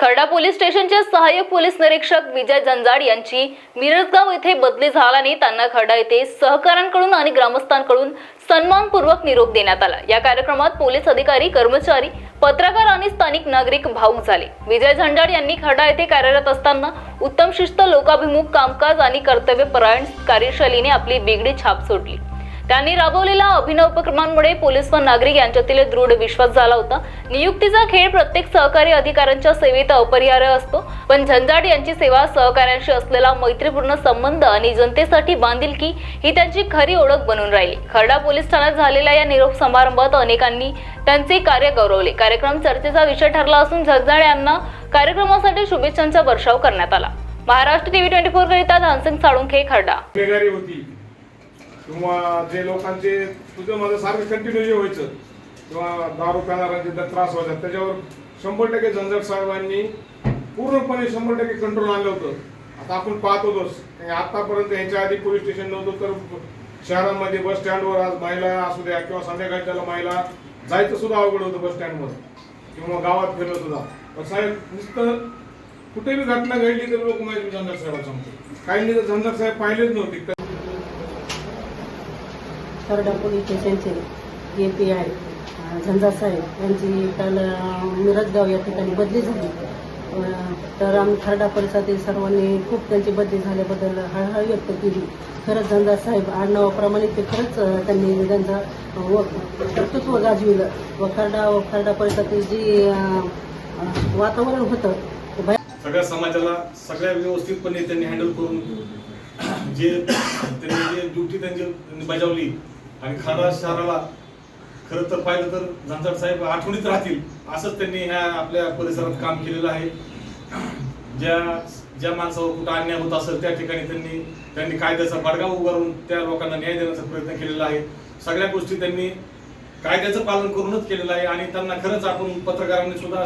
Kharda police स्टेशनचे सहाय्यक police निरीक्षक विजय जंजाड यांची मिरजगाव येथे बदली झाल्याने त्यांना खर्डा येथे सहकाऱ्यांकडून आणि ग्रामस्थांकडून सन्मानपूर्वक निरोप देण्यात आला. या कार्यक्रमात पोलीस अधिकारी कर्मचारी पत्रकार आणि स्थानिक नागरिक भाऊक झाले. विजय झंजाड यांनी खडा येथे कार्यरत असताना उत्तम शिस्त लोकाभिमुख कामकाज आणि कर्तव्यपरायण कार्यशैलीने आपली वेगळी छाप सोडली. त्यांनी राबवलेल्या अभिनव उपक्रमांमुळे पोलीस व नागरिक यांच्यातील दृढ विश्वास झाला होता. नियुक्तीचा खेळ प्रत्येक सहकारी अधिकाऱ्यांच्या सेवेत अपरिहार्य असतो. पण झंझाट यांची सेवा सहकाऱ्यांशी असलेला मैत्रीपूर्ण संबंध आणि जनतेसाठी बांधिलकी ही त्यांची खरी ओळख बनून राहिली. खर्डा पोलीस ठाण्यात झालेल्या या निरोप समारंभात अनेकांनी त्यांचे कार्य गौरवले. कार्यक्रम चर्चेचा विषय ठरला असून झंझाड यांना कार्यक्रमासाठी शुभेच्छांचा वर्षाव करण्यात आला. महाराष्ट्र टीव्ही ट्वेंटी फोर करिता धानसिंग साळुंखे खर्डा. होती. किंवा जे लोकांचे तुझं माझं सारखं कंटिन्यू जे व्हायचं किंवा दारू पिणाऱ्यांचे त्रास व्हायचा त्याच्यावर शंभर टक्के झंझट साहेबांनी पूर्णपणे शंभर टक्के कंट्रोल आणलं होतं. आता आपण पाहत होतोच आणि आतापर्यंत यांच्या आधी पोलीस स्टेशन नव्हतं तर शहरामध्ये बस स्टँडवर आज महिला असू द्या किंवा संध्याकाळच्याला महिला जायचं सुद्धा अवघड होतं बस स्टँडवर किंवा गावात फिरलं सुद्धा पण साहेब नुसतं कुठे बी घटना घडली तर लोक माहिती झंझट साहेबांना सांगतो काहींनी तर झंझट साहेब पाहिलेच नव्हते. खरडा पोलीस स्टेशनचे ए पी आय झंझासाहेब यांची काल मिरजगाव या ठिकाणी बदली झाली. तर आम्ही खरडा परिसरातील सर्वांनी खूप त्यांची बदली झाल्याबद्दल हळहळ व्यक्त केली. खरंच झंझा साहेब आडनावाप्रमाणे ते खरंच त्यांनी त्यांचं व कर्तृत्व गाजविलं. व खरडा व खरडा परिसरातील जी वातावरण होतं सगळ्या समाजाला सगळ्या व्यवस्थितपणे त्यांनी हँडल करून जे त्यांनी जे ड्युटी त्यांची बजावली आणि खरा शहराला खरं तर पाहिलं तर झंझट साहेब आठवणीत राहतील. असंच त्यांनी ह्या आपल्या परिसरात काम केलेलं आहे. ज्या ज्या माणसावर कुठं अन्याय होत असेल त्या ठिकाणी त्यांनी त्यांनी कायद्याचा बडगा उभारून त्या लोकांना न्याय देण्याचा प्रयत्न केलेला आहे. सगळ्या गोष्टी त्यांनी कायद्याचं पालन करूनच केलेलं आहे आणि त्यांना खरंच आपण पत्रकारांनी सुद्धा